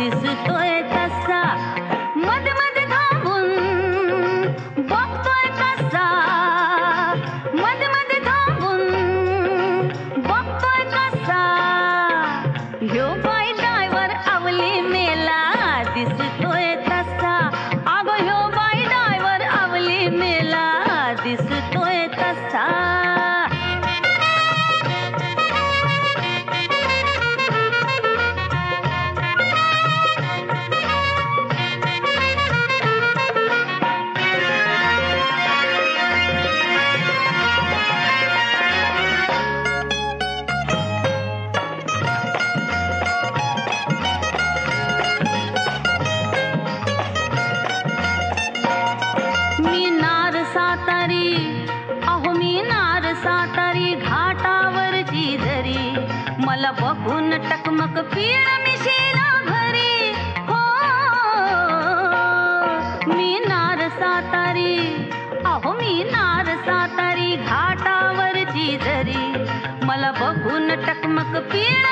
this is for मला बघून टकमक पीळ मिशीला भरी. हो मी नार सातारी. अहो मी नार सातारी घाटावरची जरी मला बघून टकमक पीळ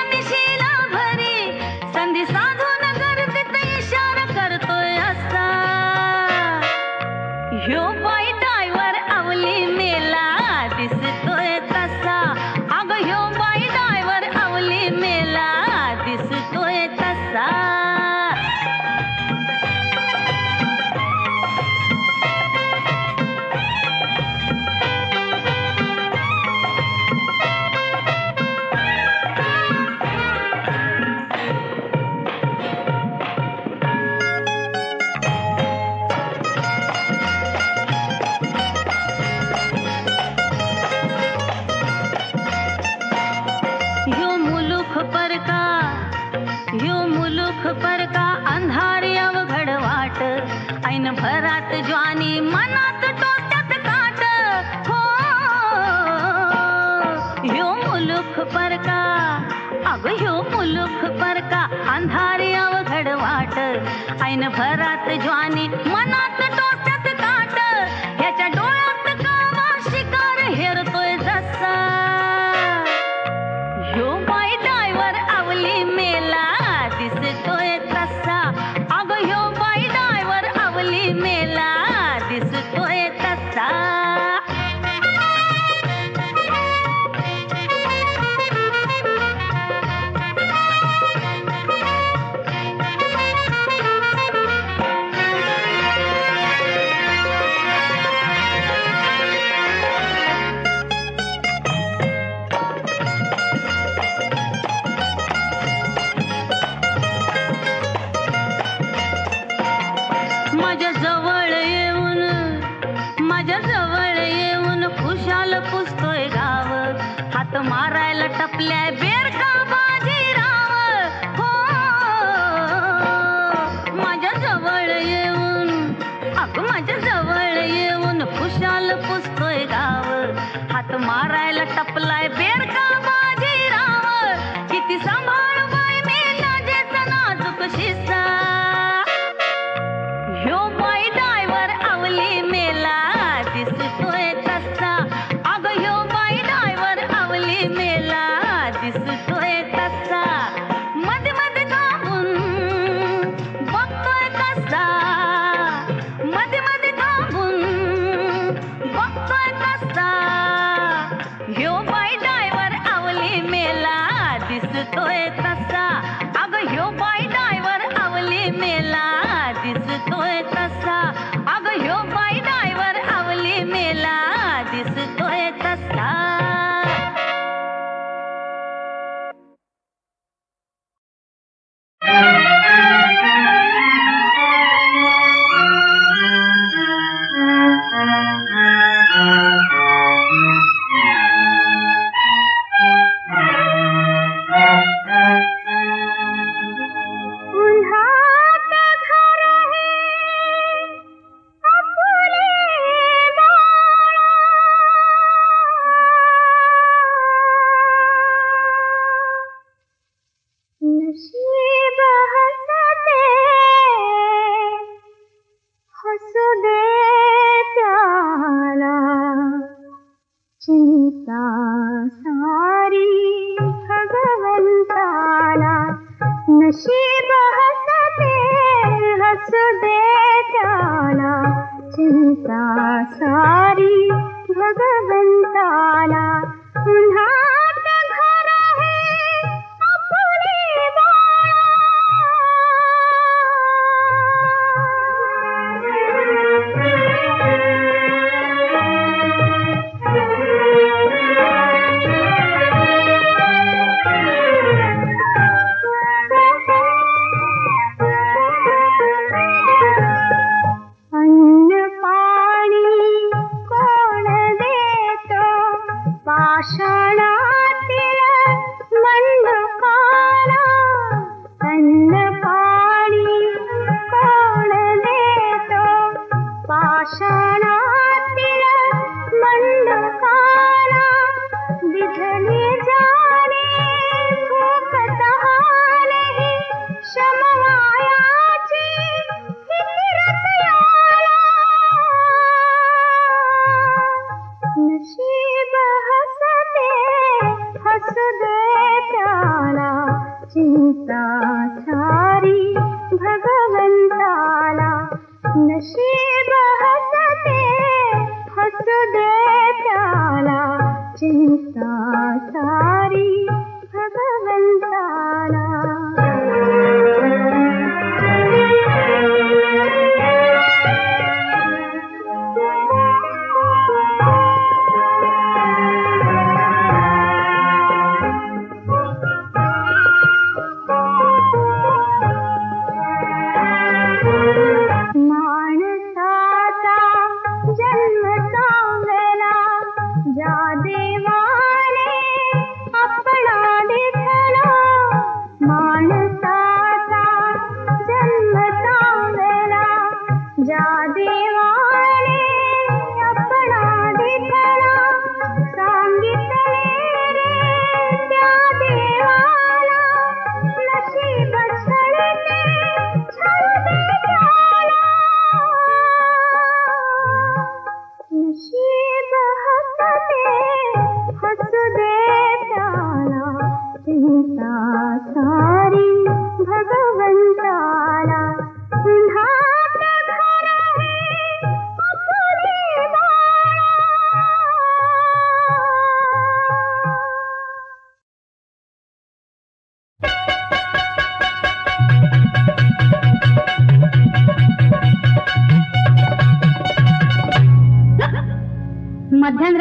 আশা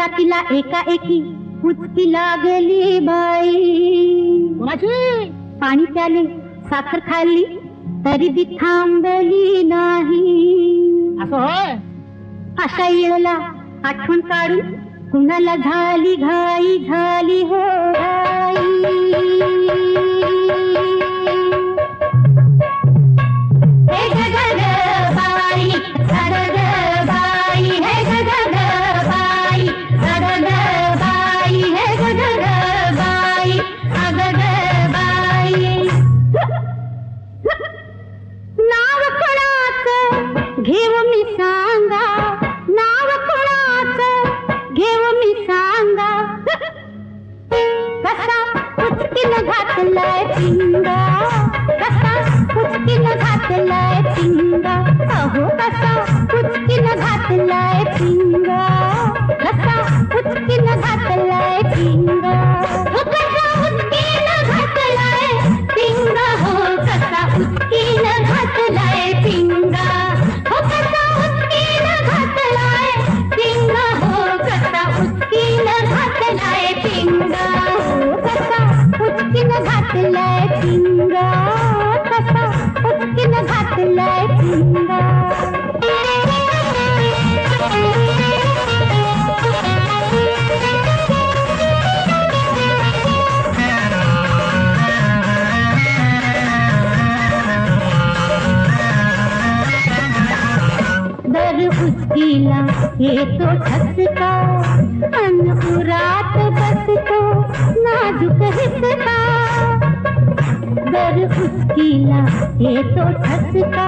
मध्यरात्रीला एकाएकी उचकी लागली बाई. कुणाची? पाणी प्याले साखर खाल्ली तरी ती थांबली नाही. असं होय? अशा येळेला आठवण काढून कुणाला झाली घाई झाली हो. ये तो ठसका अनुरात बस तो नाजुक हिस्सा दर खुशकीला ये तो ठसका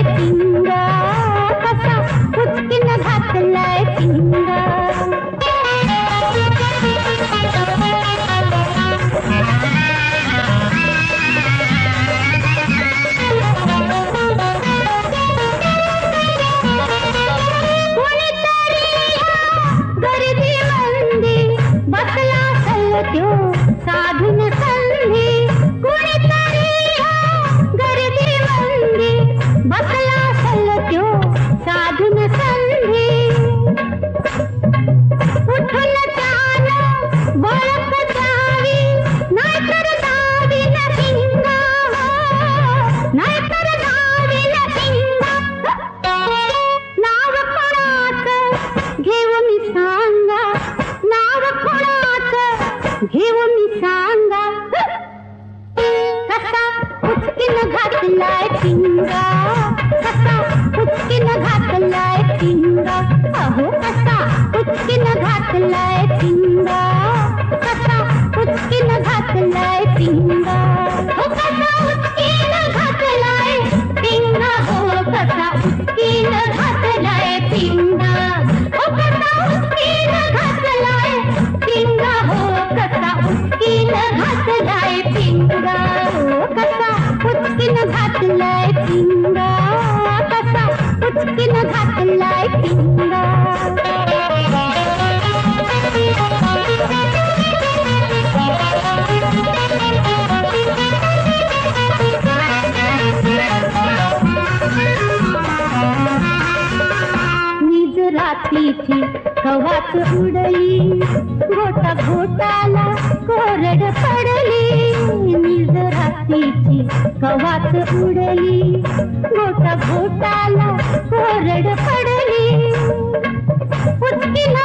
त्यों साधु I'll हवात उडली घोटा घोटाला कोरड पडली. निज रात्रीची कवाच उडली घोटा घोटाला कोरड पडली. उचकी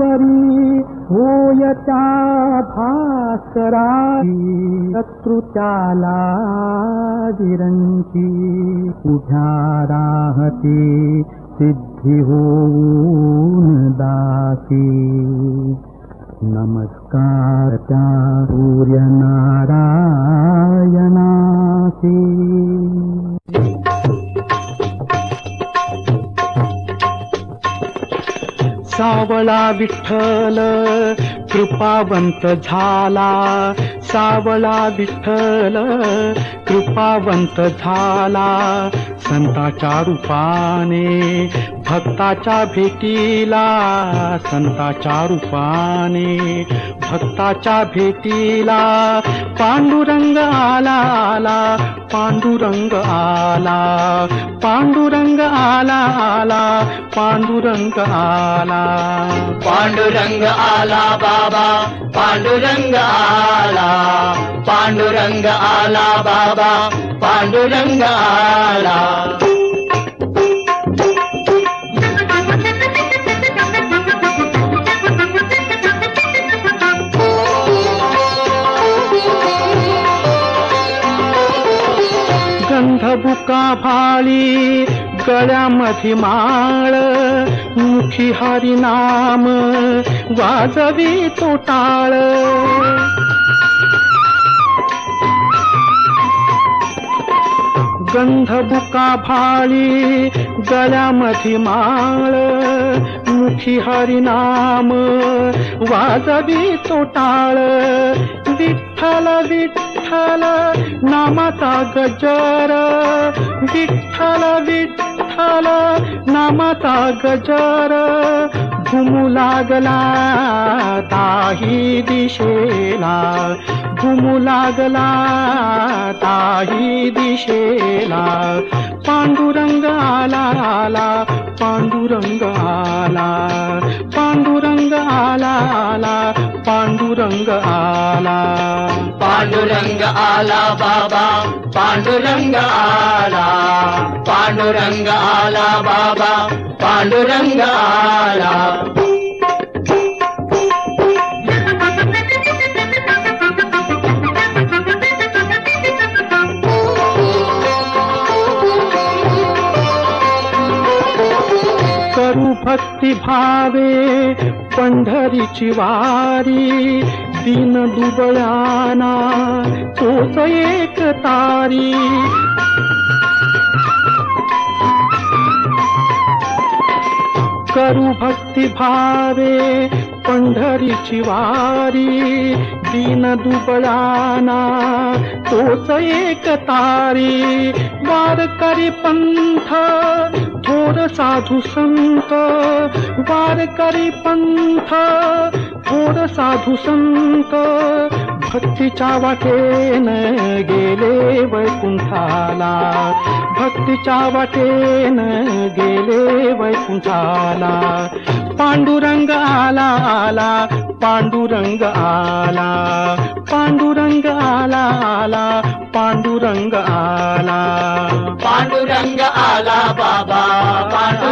वरी भूयता भास्करा शत्रुचालादिरञ्ची जिरञी उझा राहति सिद्धि ओसी नमस्कारचारूर्य नारायणासि सावळा विठ्ठल कृपावंत झाला. सावळा विठ्ठल कृपावंत झाला. संताच्या रूपाने भक्ताच्या भेटीला संताच्या रूपाने. भक्ताच्या भेटीला पांडुरंग आला आला पांडुरंग आला. पांडुरंग आला आला पांडुरंग आला. पांडुरंग आला बाबा पांडुरंग आला. पांडुरंग आला बाबा पांडुरंग आला. फाळी भाळी गळ्यामध्ये माळ मुखी हरिनाम वाजवी तो टाळ गंधबुका भाळी गळ्यामध्ये माळ मुखी हरिनाम वाजवी तो टाळ विठ्ठल विठ्ठल नामाचा गजर. विठ्ठल विठ्ठल नामाचा गजर. घुमू लागला ताही दिशेला. घुमू लागला ತಾಯಿ ದಿಶೇಲ ಪಾಂಡುರಂಗಾಲ ಆಲ ಪಾಂಡುರಂಗಾಲ ಪಾಂಡುರಂಗಾಲ ಆಲ ಪಾಂಡುರಂಗ ಆಲ ಪಾಂಡುರಂಗ ಆಲ ಬಾಬಾ ಪಾಂಡುರಂಗ ಆಲ ಪಾಂಡುರಂಗ ಆಲ ಬಾಬಾ ಪಾಂಡುರಂಗ ಆಲ भक्ती भावे पंढरीची वारी दिन दुबळाना तोच एक तारी. करू भक्ती भावे पंढरीची वारी दिन दुबळाना तोच एक तारी. वारकरी पंथ थोर साधू संत। वारकरी पंथ थोर साधू संत। भक्तीच्या वाटेन गेले वैकुंठाला। भक्तीच्या वाटेन गेले वैकुंठाला। पांडुरंग आला आला పాండురంగ ఆలా పాండురంగ ఆలా ఆలా పాండురంగ ఆలా. పాండురంగ ఆలా బాబా పాండు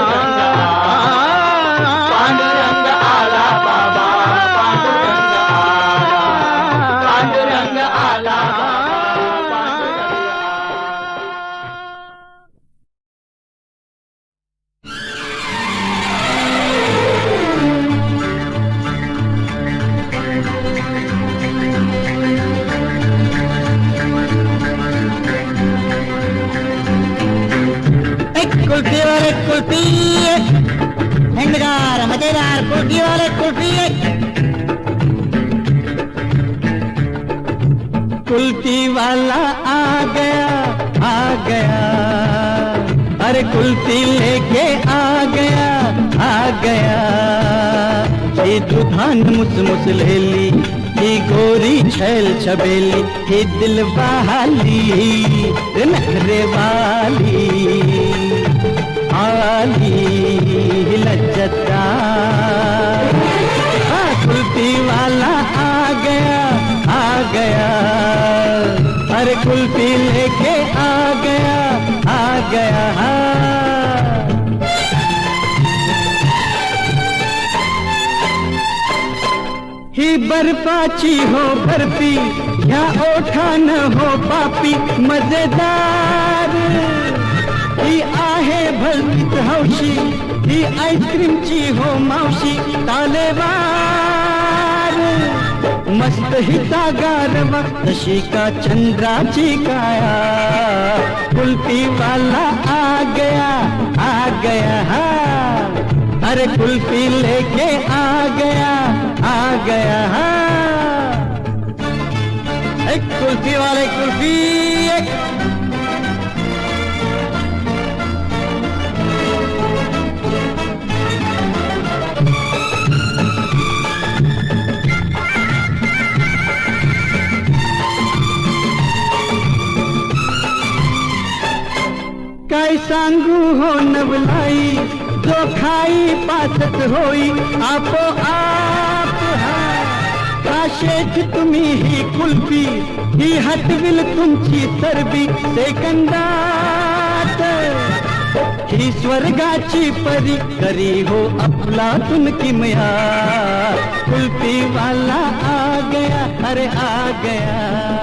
मुस मुसलहेली ही गोरी छैल छबेली, ही दिल बहाली नखरे वाली, आली, लज्जता। हाँ, कुल्फी वाला आ गया आ गया। अरे कुल्फी लेके आ गया आ गया। हाँ ही बर्फाची हो बर्फ़ी या ओठा न हो पापी मज़ेदार। ही आहे भलतीच हौशी, ही आईस्क्रीमची हो मावशी तालेवार। मस्त हिता गारवा तशी का चंद्राची काया कुल्फी वाला आ गया आ गया हा अरे कुल्फी लेके आ गया आ गया। एक कुल्फी वाले कुल्फी, एक। काय सांगू हो नवलाई खाई पाचत होई आपो आप काशेच तुम्ही ही कुल्फी, ही हटविल तुमची सरबी सेकंदात। ही स्वर्गाची परी, करी हो आपला तुमकी मया कुल्फी वाला आ गया, अरे आ गया।